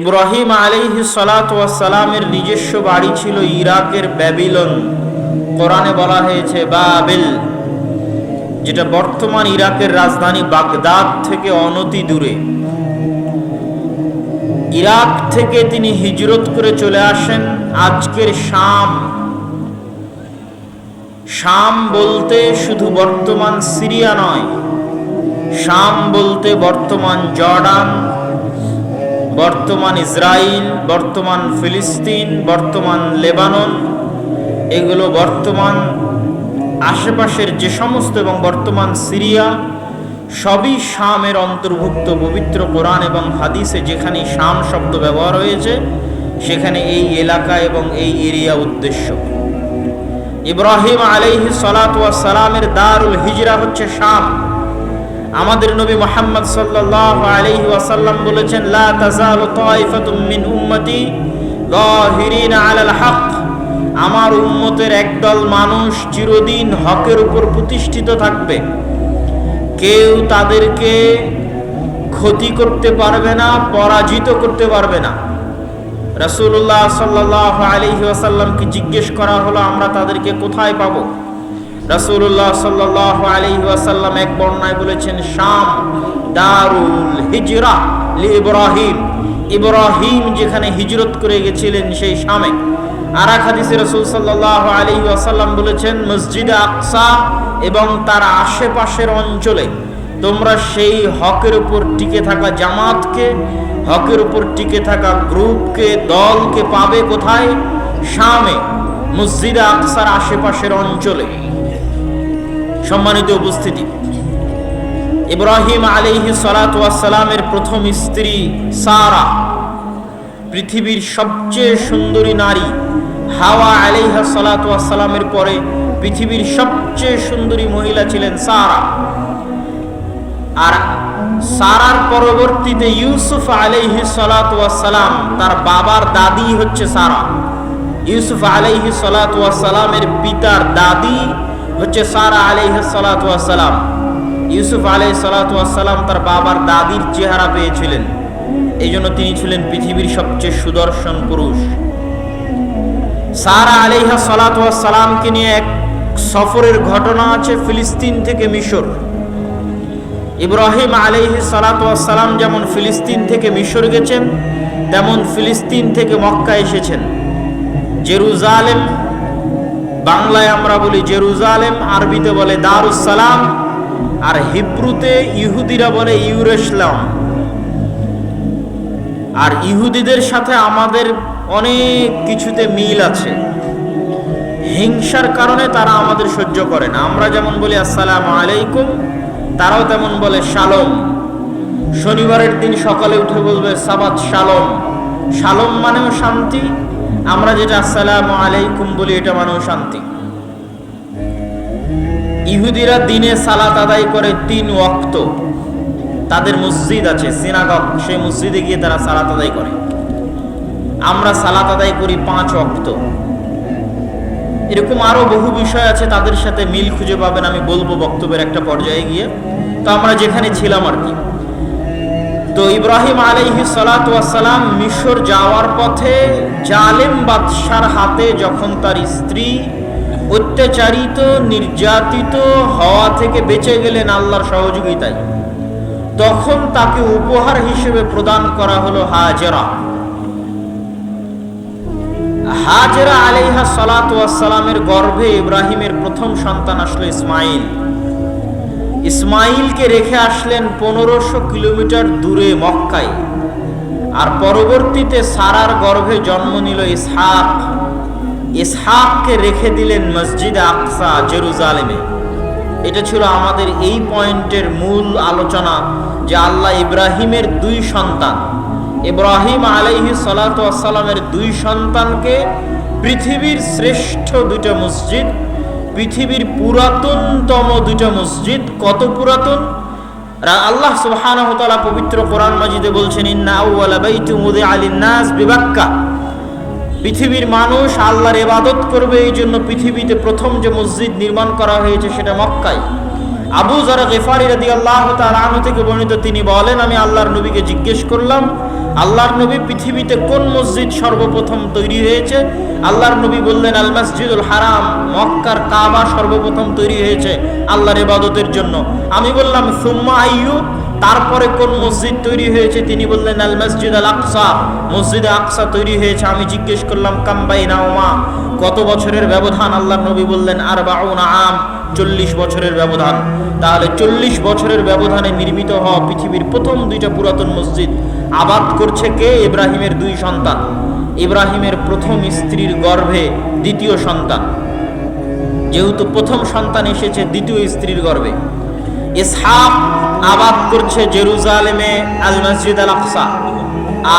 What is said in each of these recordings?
ইব্রাহিম আলিহি সালাতামের নিজস্ব বাড়ি ছিল ইরাকের ব্যাবিলন। কোরআনে বলা হয়েছে, বাবেল যেটা বর্তমান ইরাকের রাজধানী বাগদাদ থেকে অনতি দূরে। ইরাক থেকে তিনি হিজরত করে চলে আসেন আজকের শাম। শাম বলতে শুধু বর্তমান সিরিয়া নয়, শাম বলতে বর্তমান জর্ডান বর্তমান ইসরায়েল বর্তমান ফিলিস্তিন, বর্তমান লেবানন, এগুলো বর্তমান আশেপাশের যে সমস্ত এবং বর্তমান সিরিয়া, সবই শামের অন্তর্ভুক্ত পবিত্র কোরআন এবং হাদিসে যেখানে শাম শব্দ ব্যবহার হয়েছে, সেখানে এই এলাকা এবং এই এরিয়া উদ্দেশ্য। ইব্রাহিম আলাইহি সালামের দারুল হিজরা হচ্ছে শাম। আমাদের নবী মোহাম্মদ সাল্লাল্লাহু আলাইহি ওয়াসাল্লাম বলেছেন, লা তাজালু তাইফাতুম মিন উম্মতি যাহিরিনা আলাল হক। আমার উম্মতের একদল মানুষ চিরদিন হকের উপর প্রতিষ্ঠিত থাকবে। কেউ তাদেরকে ক্ষতি করতে পারবে না, পরাজিত করতে পারবে না। রাসূলুল্লাহ সাল্লাল্লাহু আলাইহি ওয়াসাল্লামকে জিজ্ঞেস করা হলো, আমরা তাদেরকে কোথায় পাবো? রাসূলুল্লাহ সাল্লাল্লাহু আলাইহি ওয়াসাল্লাম এক বর্ণনায় বলেছেন, শাম দারুল হিজরা লি ইব্রাহিম। ইব্রাহিম যেখানে হিজরত করে গেছিলেন, সেই শামে। আর এক হাদিসে রাসূল সাল্লাল্লাহু আলাইহি ওয়াসাল্লাম বলেছেন, মসজিদে আকসা এবং তার আশেপাশের অঞ্চলে তোমরা সেই হকের উপর টিকে থাকা জামাতকে, হকের উপর টিকে থাকা গ্রুপকে, দলকে পাবে কোথায়? শামে, মসজিদে আকসার আশেপাশের অঞ্চলে। সম্মানিত উপস্থিতি। ইব্রাহিম আলিহি সালাতামের প্রথম স্ত্রী সারা, পৃথিবীর সবচেয়ে সুন্দরী নারী হাওয়া আলিহা সালাতামের পরে পৃথিবীর সবচেয়ে সুন্দরী মহিলা ছিলেন সারা। আর সারার পরবর্তীতে ইউসুফ আলাইহি সালাম তার বাবার দাদি হচ্ছে সারা। ইউসুফ আলাইহি সালামের পিতার দাদি হচ্ছে সারা আলাইহি সালাম ইউসুফ আলাই সালাম তার বাবার দাদির চেহারা পেয়েছিলেন। এই জন্য তিনি ছিলেন পৃথিবীর সবচেয়ে সুদর্শন পুরুষ। সারা আলাইহা সালাতামকে নিয়ে এক সফরের ঘটনা আছে ফিলিস্তিন থেকে মিশর। ইব্রাহিম আলাইহি সালাতাম যেমন ফিলিস্তিন থেকে মিশর গেছেন, তেমন ফিলিস্তিন থেকে মক্কা এসেছেন। জেরুজালেম বাংলায় আমরা বলি জেরুজালেম, আরবিতে বলে দারুসালাম আর হিব্রুতে ইহুদিরা বলে ইউরেসলাম আর ইহুদিদের সাথে আমাদের অনেক কিছুতে মিল আছে। হিংসার কারণে তারা আমাদের সহ্য করে না। আমরা যেমন বলি আসসালাম আলাইকুম, তারাও তেমন বলে শালম। শনিবারের দিন সকালে উঠে বলবে সাবাত শালম। শালম মানেও শান্তি আমরা যেটা আসসালাম আলাইকুম বলি, এটা মানেও শান্তি। ইহুদিরা দিনে সালাত আদায় করে তিন ওয়াক্ত। তাদের মসজিদ আছে সিনাগক সেই মসজিদে গিয়ে তারা সালাত আদায় করে। আমরা সালাত আদায় করি পাঁচ ওয়াক্ত। এরকম আরও বহু বিষয় আছে, তাদের সাথে মিল খুঁজে পাবেন, আমি বলব বক্তব্যের একটা পর্যায়ে গিয়ে। তো আমরা যেখানে ছিলাম আর কি। তো ইব্রাহিম আলাইহি সালাম মিশর যাওয়ার পথে জালেম বাদশার হাতে যখন তার স্ত্রী অত্যাচারিত, নির্যাতিত হওয়া থেকে বেঁচে গেলেন আল্লাহর সহযোগিতায়, তখন তাকে উপহার হিসেবে প্রদান করা হলো হাজেরা। হাজেরা আলাইহা সালাতামের গর্ভে ইব্রাহিমের প্রথম সন্তান আসলো ইসমাইল। ইসমাইলকে রেখে আসলেন পনেরোশো কিলোমিটার দূরে মক্কায়। আর পরবর্তীতে সারার গর্ভে জন্ম নিল ইসহাক। ইসহাককে রেখে দিলেন মসজিদে আকসা, জেরুজালেমে। এটা ছিল আমাদের এই পয়েন্টের মূল আলোচনা যে আল্লাহ ইব্রাহিমের দুই সন্তান, ইব্রাহিম আলাইহি সালাতামের দুই সন্তানকে পৃথিবীর শ্রেষ্ঠ দুইটা মসজিদ পৃথিবীর পুরাতনতম দুটা মসজিদ, কত পুরাতন? আল্লাহ সুবহানাহু তাআলা পবিত্র কোরআন মাজিদে বলছেন, ইন্না আউওয়ালা বাইতু উদিআ লিন-নাস বিবাক্কা। পৃথিবীর মানুষ আল্লাহর ইবাদত করবে এই জন্য পৃথিবীতে প্রথম যে মসজিদ নির্মাণ করা হয়েছে সেটা মক্কায়। আবু জারা গেফারি রাদি আল্লাহ তালু থেকে বর্ণিত, তিনি বলেন, আমি আল্লাহর নবীকে জিজ্ঞেস করলাম, আল্লাহর নবী পৃথিবীতে কোন মসজিদ সর্বপ্রথম তৈরি হয়েছে? আল্লাহর নবী বললেন, আল মসজিদুল হারাম, মক্কার কাবা সর্বপ্রথম তৈরি হয়েছে আল্লাহর ইবাদতের জন্য। আমি বললাম, সুম্মা আইয়ু, তারপরে কোন মসজিদ তৈরি হয়েছে? তিনি বললেন, আল মসজিদ আল আকসা, মসজিদে আকসা তৈরি হয়েছে। আমি জিজ্ঞেস করলাম কাম্বাই নাওমা কত বছরের ব্যবধান আল্লাহ নবী বললেন আর বাউনা আম। চল্লিশ বছরের ব্যবধান। তাহলে চল্লিশ বছরের ব্যবধানে নির্মিত হওয়া পৃথিবীর প্রথম দুইটা পুরাতন মসজিদ আবাদ করছে কে? ইব্রাহিমের দুই সন্তান। ইব্রাহিমের প্রথম স্ত্রীর গর্ভে দ্বিতীয় সন্তান। যেহেতু প্রথম সন্তান এসেছে, দ্বিতীয় স্ত্রীর গর্ভে। ইসহাক আবাদ করছে জেরুজালেমে আল মসজিদ আল আকসা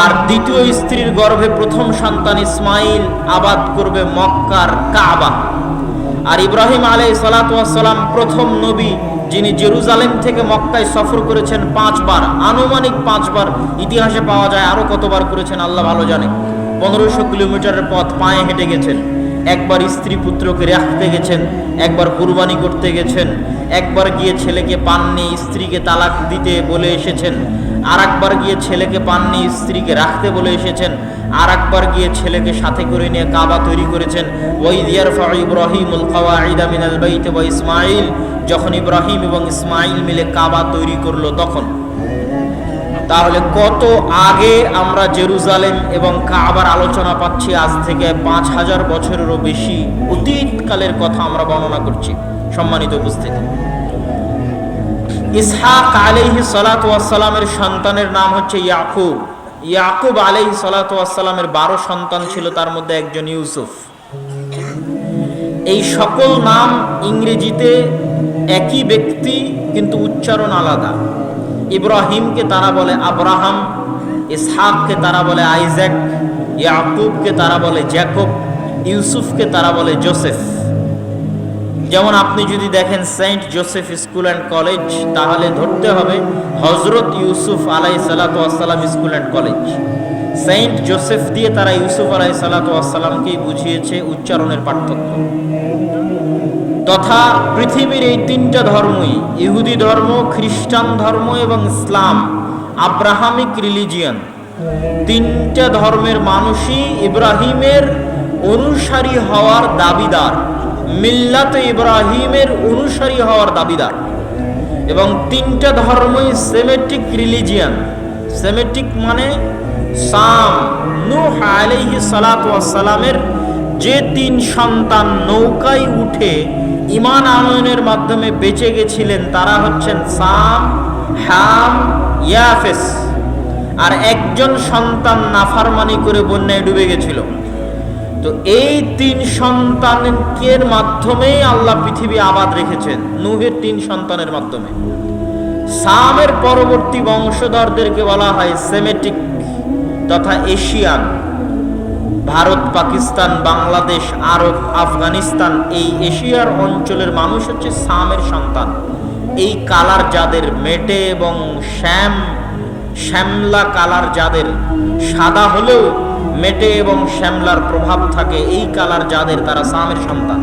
আর দ্বিতীয় স্ত্রীর গর্ভে প্রথম সন্তান ইসমাইল আবাদ করবে মক্কার কাবা। আর ইব্রাহিম আলাই সালাতাম প্রথম নবী যিনি জেরুজালেম থেকে মক্কায় সফর করেছেন পাঁচবার, আনুমানিক পাঁচবার, ইতিহাসে পাওয়া যায় আরও কতবার করেছেন আল্লাহ ভালো জানে। পনেরোশো কিলোমিটারের পথ পায়ে হেঁটে গেছেন, একবার স্ত্রী পুত্রকে রাখতে গেছেন, একবার কুরবানি করতে গেছেন, একবার গিয়ে ছেলেকে পাননি স্ত্রীকে তালাক দিতে বলে এসেছেন। আর একবার গিয়ে ছেলেকে পাননি, স্ত্রীকে রাখতে বলে এসেছেন। আর একবার গিয়ে ছেলেকে সাথে করে নিয়ে কাবা তৈরি করেছেন। ওই দিয়ার ইব্রাহিম মিনাল বাইতে ওয়া ইসমাইল যখন ইব্রাহিম এবং ইসমাইল মিলে কাবা তৈরি করল তখন। তাহলে কত আগে আমরা জেরুজালেম এবং কাবার আলোচনা পাচ্ছি, আজ থেকে পাঁচ হাজার বছরেরও বেশি অতীতকালের কথা আমরা বর্ণনা করছি। সম্মানিত উপস্থিতি। ইসহাক আলাইহি সালাতামের সন্তানের নাম হচ্ছে ইয়াকুব। ইয়াকুব আলাইহি সালাতামের বারো সন্তান ছিল, তার মধ্যে একজন ইউসুফ। এই সকল নাম ইংরেজিতে একই ব্যক্তি, কিন্তু উচ্চারণ আলাদা। ইব্রাহিমকে তারা বলে আব্রাহাম, ইসহাককে তারা বলে আইজ্যাক, ইয়াকুবকে তারা বলে জ্যাকব, ইউসুফকে তারা বলে জোসেফ। যেমন আপনি যদি দেখেন Saint Joseph school and college, তাহলে ধরতে হবে হজরত ইউসুফ আলাই সালাতাম school and college. Saint Joseph দিয়ে তারা ইউসুফ আলাই সালাতামকেই বুঝিয়েছে উচ্চারণের পার্থক্য। তথা পৃথিবীর এই তিনটা ধর্মই, ইহুদি ধর্ম, খ্রিস্টান ধর্ম এবং ইসলাম, আব্রাহামিক রিলিজিয়ান, তিনটা ধর্মের মানুষই ইব্রাহিমের অনুসারী হওয়ার দাবিদার। মিল্লাত ইব্রাহিমের অনুসারী হওয়ার দাবিদার। এবং তিনটা ধর্মই সেমেটিক রিলিজিয়ান। সেমেটিক মানে সাম, নূহ আলাইহি সালামের যে তিন সন্তান নৌকায় উঠে ইমান আনয়নের মাধ্যমে বেঁচে গেছিলেন, তারা হচ্ছেন সাম, হাম, ইয়াফেস। আর একজন সন্তান নাফারমানি করে বন্যায় ডুবে গেছিল। তো এই তিন সন্তানকে মাধ্যমেই আল্লাহ পৃথিবী আবাদ রেখেছেন, নুহের তিন সন্তানের মাধ্যমে। সামের পরবর্তী বংশধরদেরকে বলা হয় সেমেটিক তথা এশিয়ান। ভারত, পাকিস্তান, বাংলাদেশ, আরব, আফগানিস্তান, এই এশিয়ার অঞ্চলের মানুষ হচ্ছে সামের সন্তান। এই কালার যাদের মেটে এবং শ্যাম, শ্যামলা কালার যাদের, সাদা হলেও মেটে এবং শ্যামলার প্রভাব থাকে এই কালার যাদের, তারা সামের সন্তান।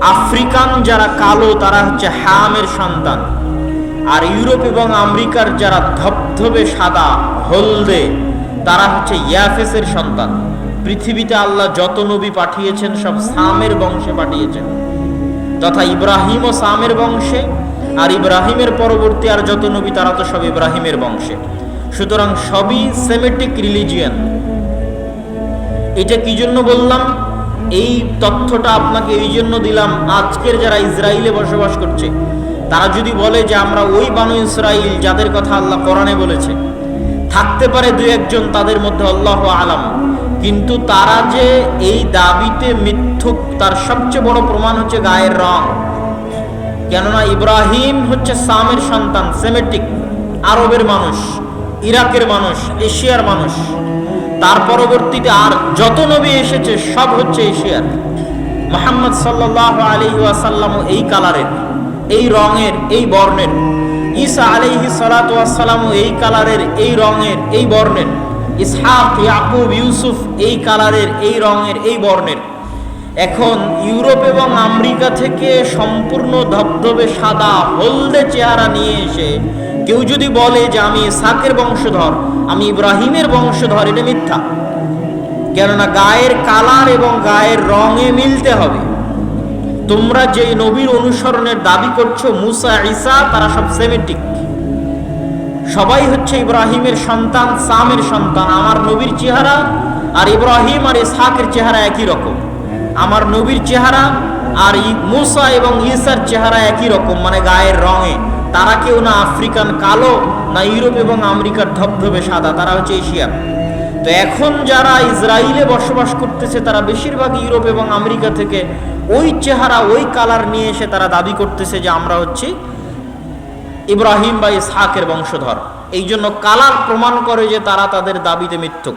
আফ্রিকান যারা কালো, তারা হচ্ছে হ্যামের সন্তান। আর ইউরোপ এবং আমেরিকার যারা ধবধবে সাদা, হলদে, তারা হচ্ছে ইয়াফেসের সন্তান। পৃথিবীতে আল্লাহ যত নবী পাঠিয়েছেন, সব সামের বংশে পাঠিয়েছেন। তথা ইব্রাহিম ও সামের বংশে, আর ইব্রাহিমের পরবর্তী আর যত নবী, তারা তো সব ইব্রাহিমের বংশে। সুতরাং সবই সেমেটিক রিলিজিয়ান। এটা কি জন্য বললাম? এই তথ্যটা আপনাকে এই জন্য দিলাম, আজকের যারা ইসরায়েলে বসবাস করছে, তারা যদি বলে যে আমরা ওই বানু ইসরাইল যাদের কথা আল্লাহ কোরআনে বলেছে, থাকতে পারে দু একজন তাদের মধ্যে আল্লাহ আলাম, কিন্তু তারা যে এই দাবিতে মিথ্যুক, তার সবচেয়ে বড় প্রমাণ হচ্ছে গায়ের রং। কেননা ইব্রাহিম হচ্ছে সামের সন্তান, সেমেটিক, আরবের মানুষ, ইরাকের মানুষ, এশিয়ার মানুষ। তার পরবর্তীতে আর যত নবী এসেছে, সব হচ্ছে এশিয়ার। মোহাম্মদ সাল্লাহ আলি ওয়াসাল্লামও এই কালারের, এই রঙের, এই বর্ণের। ঈসা আলিহি সালাতামও এই কালারের, এই রঙের, এই বর্ণের। ইসহাক, ইয়াকুব, ইউসুফ এই কালারের, এই রঙের, এই বর্ণের। এখন ইউরোপ এবং আমেরিকা থেকে সম্পূর্ণ ধবধবে সাদা হলদে চেহারা নিয়ে এসে কেউ যদি বলে যে আমি সাকের বংশধর, আমি ইব্রাহিমের বংশধর, এটা মিথ্যা। কেননা গায়ের কালার এবং গায়ের রঙে মিলতে হবে। তোমরা যেই নবীর অনুসরণের দাবি করছ, মুসা, ঈসা, তারা সব সেমেটিক। সবাই হচ্ছে ইব্রাহিমের সন্তান, সামের সন্তান। আমার নবীর চেহারা আর ইব্রাহিম আর ইসহাকের চেহারা একই রকম। আমার নবীর চেহারা আর মুসা এবং ঈসার চেহারা একই রকম মানে গায়ের রঙে। তারা কেউ না আফ্রিকান কালো, না ইউরোপ এবং আমেরিকার ধবধবে সাদা, তারা হচ্ছে এশিয়ার তো এখন যারা ইসরায়েলে বসবাস করতেছে, তারা বেশিরভাগ ইউরোপ এবং আমেরিকা থেকে ওই চেহারা, ওই কালার নিয়ে এসে তারা দাবি করতেছে যে আমরা হচ্ছি ইব্রাহিম বা ইসহাকের বংশধর। এই জন্য কালার প্রমাণ করে যে তারা তাদের দাবিতে মিথ্যুক।